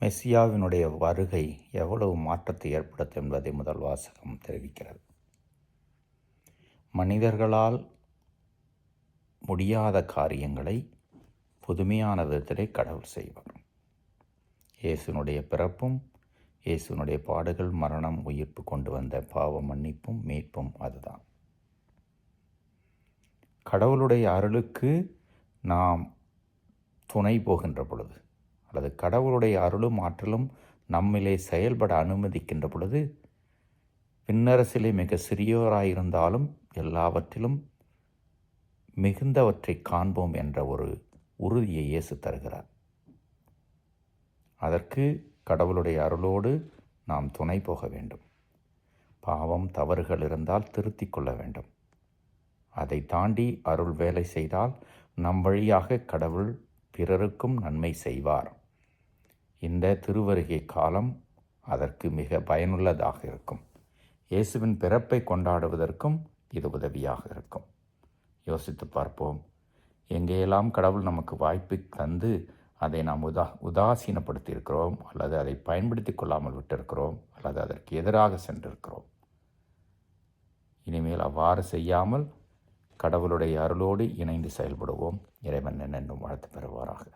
மெஸ்ஸியாவினுடைய வருகை எவ்வளவு மாற்றத்தை ஏற்படுத்தும் என்பதை முதல் வாசகம் தெரிவிக்கிறது. மனிதர்களால் முடியாத காரியங்களை புதுமையான விதத்திலே கடவுள் செய்வார். இயேசுனுடைய பிறப்பும் இயேசுனுடைய பாடுகள் மரணம் உயிர்ப்பு கொண்டு வந்த பாவ மன்னிப்பும் மீட்பும் அதுதான். கடவுளுடைய அருளுக்கு நாம் துணை போகின்ற பொழுது அல்லது கடவுளுடைய அருளும் ஆற்றலும் நம்மிலே செயல்பட அனுமதிக்கின்ற பொழுது விண்ணரசிலே மிக சிறியோராயிருந்தாலும் எல்லாவற்றிலும் மிகுந்தவற்றை காண்போம் என்ற ஒரு உறுதியை இயேசு தருகிறார். அதற்கு கடவுளுடைய அருளோடு நாம் துணை போக வேண்டும். பாவம் தவறுகள் இருந்தால் திருத்திக் கொள்ள வேண்டும். அதை தாண்டி அருள் வேலை செய்தால் நம் வழியாக கடவுள் பிறருக்கும் நன்மை செய்வார். இந்த திருவருகை காலம் அதற்கு மிக பயனுள்ளதாக இருக்கும். இயேசுவின் பிறப்பை கொண்டாடுவதற்கும் இது உதவியாக இருக்கும். யோசித்து பார்ப்போம். எங்கேயெல்லாம் கடவுள் நமக்கு வாய்ப்பு தந்து அதை நாம் உதா உதாசீனப்படுத்தி இருக்கிறோம் அல்லது அதை பயன்படுத்தி கொள்ளாமல் விட்டிருக்கிறோம் அல்லது அதற்கு எதிராக சென்றிருக்கிறோம். இனிமேல் அவ்வாறு செய்யாமல் கடவுளுடைய அருளோடு இணைந்து செயல்படுவோம். இறைவன் என்னென்னும் வாழ்த்து பெறுவாராக.